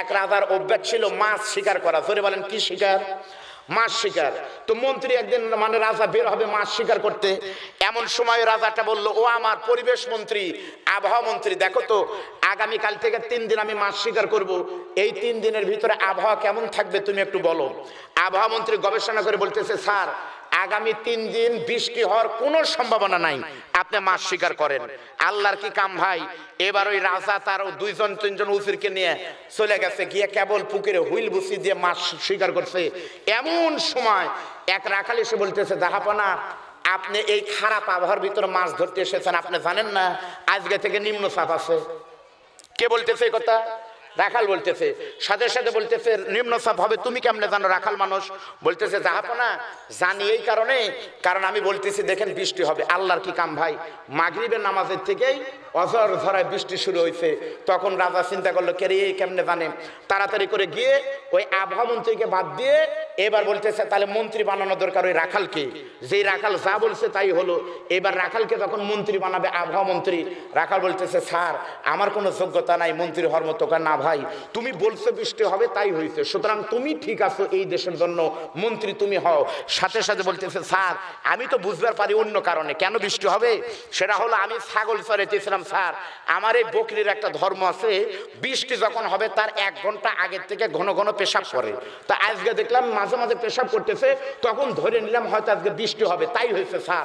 এক রাজার অভ্যাস ছিল মাছ শিকার করা। ধরে বলেন, কি শিকার? মাছ শিকার। তো মন্ত্রী একদিন মানে রাজা বের হবে মাছ শিকার করতে। এমন সময় রাজাটা বলল, ও আমার পরিবেশ মন্ত্রী, আবহাওয়া মন্ত্রী, দেখো তো, আগামীকাল থেকে তিন দিন আমি মাছ শিকার করব। এই তিন দিনের ভিতরে আবহাওয়া কেমন থাকবে তুমি একটু বলো। আবহাওয়া মন্ত্রী গবেষণা করে বলতেছে, স্যার আগামী তিন দিন বৃষ্টি হওয়ার কোনো সম্ভাবনা নাই। আপনি মাছ শিকার করেন। আল্লাহর কি কাম ভাই? এবার ওই রাজা তার দুইজন, তিনজন উজিরকে নিয়ে চলে গেছে, গিয়ে কেবল পুকুরে হুইল বুসি দিয়ে মাছ শিকার করছে। এমন সময় এক রাখাল এসে বলতেছে দেখাপনা আপনি এই খারাপ আবহাওয়ার ভিতরে মাছ ধরতে এসেছেন, আপনি জানেন না? আজকে থেকে নিম্ন চাপ আছে। কে বলতেছে এই কথা? রাখাল বলতেছে। সাথে সাথে বলতেছে, নিম্ন সাপ হবে, তুমি কেমনে জানো, রাখাল মানুষ? বলতেছে জাহাপনা জানি এই কারণে, কারণ আমি বলতেছি, দেখেন বৃষ্টি হবে, আল্লাহর কি কাম ভাই? মাগরিবের নামাজের থেকেই অজর ধরায় বৃষ্টি শুরু হয়েছে। তখন রাজা চিন্তা করল, কে রে, কেমনে জানে? তাড়াতাড়ি করে গিয়ে ওই আবহাওয়া মন্ত্রীকে বাদ দিয়ে এবার বলতেছে, তাহলে মন্ত্রী বানানো দরকার ওই রাখালকে। যেই রাখাল যা বলছে তাই হলো। এবার রাখালকে তখন মন্ত্রী বানাবে আবহাওয়া মন্ত্রী। রাখাল বলতেছে, স্যার, আমার কোনো যোগ্যতা নাই মন্ত্রী হওয়ার মতো না ভাই। তুমি বলছো বৃষ্টি হবে, তাই হয়েছে। সুতরাং তুমি ঠিক আছো এই দেশের জন্য। মন্ত্রী তুমি হও। সাথে সাথে বলতেছে, স্যার, আমি তো বুঝবার পারি অন্য কারণে। কেন বৃষ্টি হবে? সেটা হলো, আমি ছাগল চড়াইতেছিলাম, স্যার। আমার এই বকরির একটা ধর্ম আছে, বৃষ্টি যখন হবে তার এক ঘণ্টা আগের থেকে ঘন ঘন পেশাব করে। তা আজকে দেখলাম মাঝে মাঝে পেশাব করতেছে তখন ধরে নিলাম হয়তো আজকে বৃষ্টি হবে তাই হয়েছে স্যার।